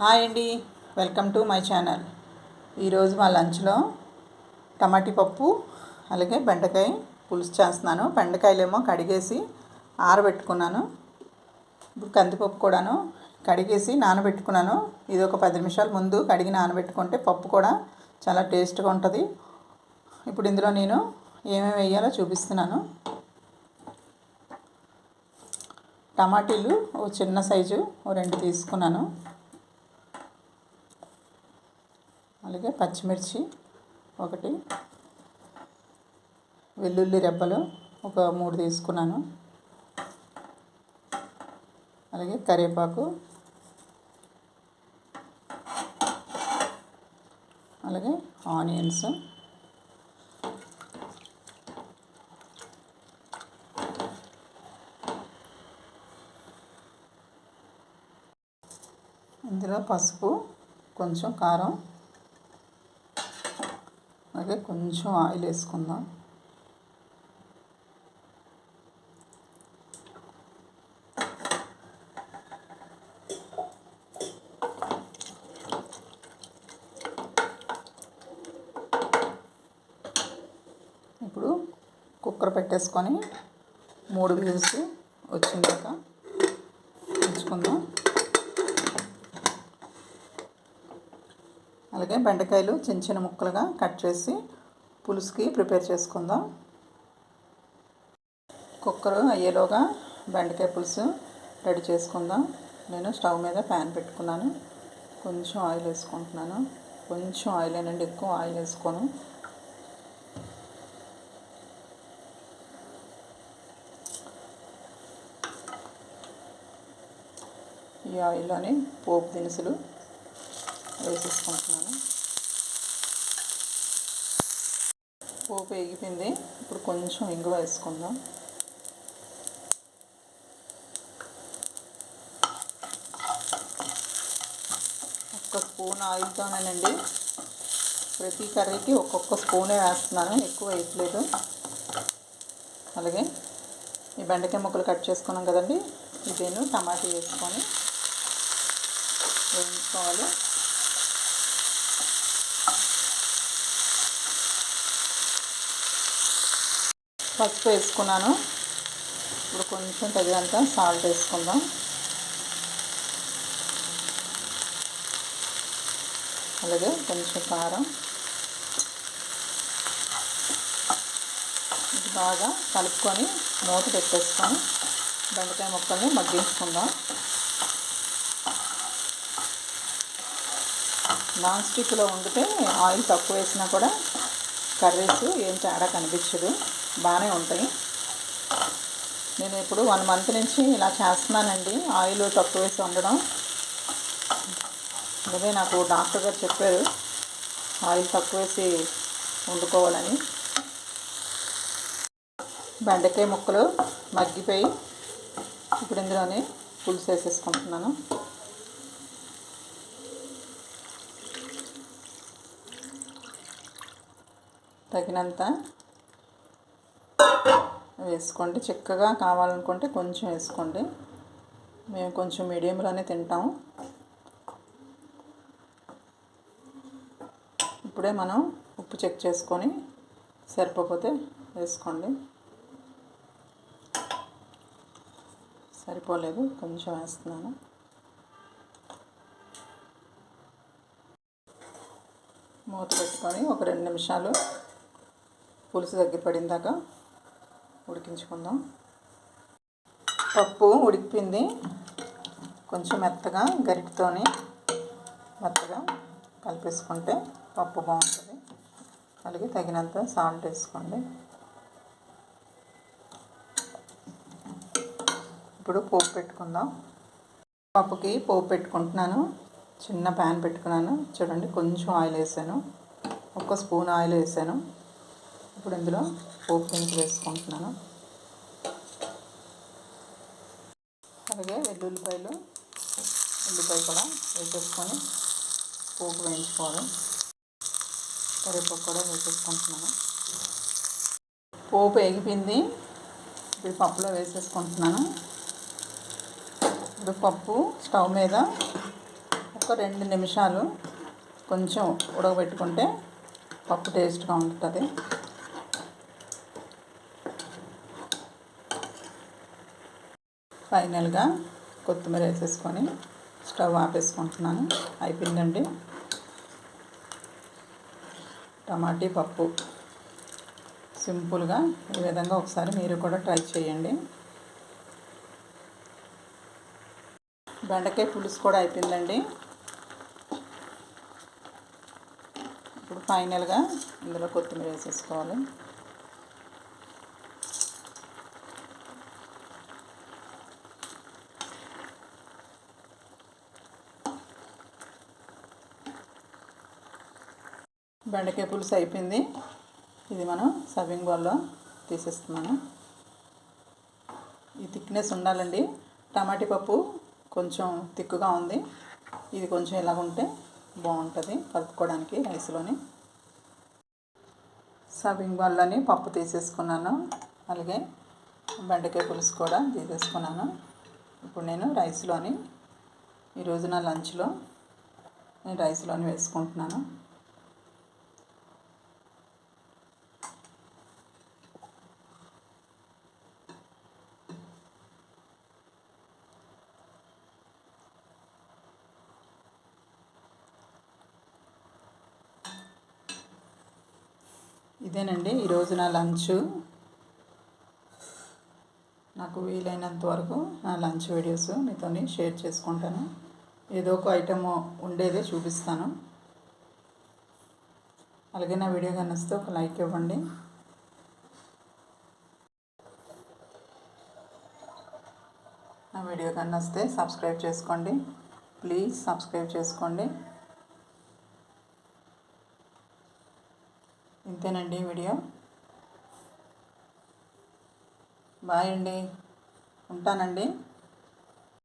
Hi అండి. Welcome to my channel. ఈరోజు మా లంచ్లో టమాటీ పప్పు అలాగే బెండకాయ పులుసు చేస్తున్నాను. బెండకాయలేమో కడిగేసి ఆరబెట్టుకున్నాను. ఇప్పుడు కందిపప్పు కూడాను కడిగేసి నానబెట్టుకున్నాను. ఇది ఒక పది నిమిషాల ముందు కడిగి నానబెట్టుకుంటే పప్పు కూడా చాలా టేస్ట్గా ఉంటుంది. ఇప్పుడు ఇందులో నేను ఏమేమి వేయాలో చూపిస్తున్నాను. టమాటీలు ఓ చిన్న సైజు ఓ రెండు తీసుకున్నాను. అలాగే పచ్చిమిర్చి ఒకటి వెల్లుల్లి రెబ్బలు ఒక మూడు తీసుకున్నాను. అలాగే కరివేపాకు అలాగే ఆనియన్స్ ఇందులో పసుపు కొంచెం కారం అలాగే కొంచెం ఆయిల్ వేసుకుందాం. ఇప్పుడు కుక్కర్ పెట్టేసుకొని మూడు విజిల్స్ వచ్చిందాక ఉంచుకుందాం. అలాగే బెండకాయలు చిన్న చిన్న ముక్కలుగా కట్ చేసి పులుసుకి ప్రిపేర్ చేసుకుందాం. కుక్కర్ అయ్యేలోగా బెండకాయ పులుసు రెడీ చేసుకుందాం. నేను స్టవ్ మీద ప్యాన్ పెట్టుకున్నాను. కొంచెం ఆయిల్ వేసుకుంటున్నాను. కొంచెం ఆయిల్ అయినండి ఎక్కువ ఆయిల్ వేసుకోను. ఈ ఆయిల్లోని పోపు దినుసులు వేసేసుకుంటున్నాను పోపు వేగిపోయింది. ఇప్పుడు కొంచెం ఇంగువ వేసుకుందాం. ఒక్క స్పూన్ ఆయిల్తోనేనండి. ప్రతి కర్రీకి ఒక్కొక్క స్పూనే వేస్తున్నాను. ఎక్కువ వేయట్లేదు. అలాగే ఈ బెండకాయ ముక్కలు కట్ చేసుకున్నాం కదండి. ఇదేను టమాటా వేసుకొని వేయించుకోవాలి. పసుపు వేసుకున్నాను. ఇప్పుడు కొంచెం తగినంత సాల్ట్ వేసుకుందాం. అలాగే కొంచెం కారం. ఇది బాగా కలుపుకొని మూత పెట్టేస్తాం బెండకాయ ముక్కల్ని మగ్గించుకుందాం. నాన్ స్టిక్లో వండితే ఆయిల్ తక్కువ వేసినా కూడా కర్రీస్ ఏం తేడా కనిపించదు. బాగానే ఉంటాయి. నేను ఇప్పుడు వన్ మంత్ నుంచి ఇలా చేస్తున్నానండి. ఆయిల్ తక్కువ వేసి వండడం. అదే నాకు డాక్టర్ గారు చెప్పారు. ఆయిల్ తక్కువ వేసి వండుకోవాలని. బెండకాయ ముక్కలు మగ్గిపోయి ఇప్పుడు ఇందులోనే పులుసు వేసేసుకుంటున్నాను. తగినంత వేసుకోండి. చిక్కగా కావాలనుకుంటే కొంచెం వేసుకోండి. మేము కొంచెం మీడియంలోనే తింటాము. ఇప్పుడే మనం ఉప్పు చెక్ చేసుకొని సరిపోతే వేసుకోండి. సరిపోలేదు కొంచెం వేస్తున్నాను. మూత పెట్టుకొని ఒక రెండు నిమిషాలు పులుసు దగ్గర ఉడికించుకుందాం. పప్పు ఉడికిపోయింది. కొంచెం మెత్తగా గరిటతోని మెత్తగా కలిపేసుకుంటే పప్పు బాగుంటుంది. అలాగే తగినంత సాల్ట్ వేసుకోండి. ఇప్పుడు పోపు పెట్టుకుందాం. పప్పుకి పోపు పెట్టుకుంటున్నాను. చిన్న ప్యాన్ పెట్టుకున్నాను. చూడండి కొంచెం ఆయిల్ వేసాను. ఒక స్పూన్ ఆయిల్ వేసాను. ఇప్పుడు ఇందులో పోపు దినుసు వేసుకుంటున్నాను అలాగే వెల్లుల్లిపాయలు ఉల్లిపాయ కూడా వేసేసుకొని పోపు వేయించుకోవాలి. కరివేపాకు కూడా వేసేసుకుంటున్నాను. పోపు వేగిపోయింది. ఇప్పుడు పప్పులో వేసేసుకుంటున్నాను. ఇప్పుడు పప్పు స్టవ్ మీద ఒక రెండు నిమిషాలు కొంచెం ఉడకబెట్టుకుంటే పప్పు టేస్ట్గా ఉంటుంది. ఫైనల్గా కొత్తిమీర వేసేసుకొని స్టవ్ ఆపేసుకుంటున్నాను. అయిపోయిందండి. టమాటీ పప్పు. సింపుల్గా ఈ విధంగా ఒకసారి మీరు కూడా ట్రై చేయండి. బెండకాయ పులుసు కూడా అయిపోయిందండి. ఇప్పుడు ఫైనల్గా ఇందులో కొత్తిమీర వేసేసుకోవాలి. బెండకాయ పులుసు అయిపోయింది. ఇది మనం సర్వింగ్ బౌల్లో తీసేస్తున్నాను. ఈ థిక్నెస్ ఉండాలండి. టమాటీ పప్పు కొంచెం తిక్కుగా ఉంది. ఇది కొంచెం ఇలాగ ఉంటే బాగుంటుంది కలుపుకోవడానికి రైస్లోని. సర్వింగ్ బౌల్లోని పప్పు తీసేసుకున్నాను. అలాగే బెండకాయ పులుసు కూడా తీసేసుకున్నాను. ఇప్పుడు నేను రైస్లోని ఈరోజు నా లంచ్లో నేను రైస్లోని వేసుకుంటున్నాను. ఇదేనండి ఈరోజు నా లంచ్. నాకు వీలైనంత వరకు నా లంచ్ వీడియోస్ మీతో షేర్ చేసుకుంటాను. ఏదో ఒక ఐటమ్ ఉండేదే చూపిస్తాను. అలాగే నా వీడియో కనిస్తే ఒక లైక్ ఇవ్వండి. నా వీడియో కనిస్తే సబ్స్క్రైబ్ చేసుకోండి. ప్లీజ్ సబ్స్క్రైబ్ చేసుకోండి. ఇంతేనండి వీడియో. బాయ్ అండి. ఉంటానండి.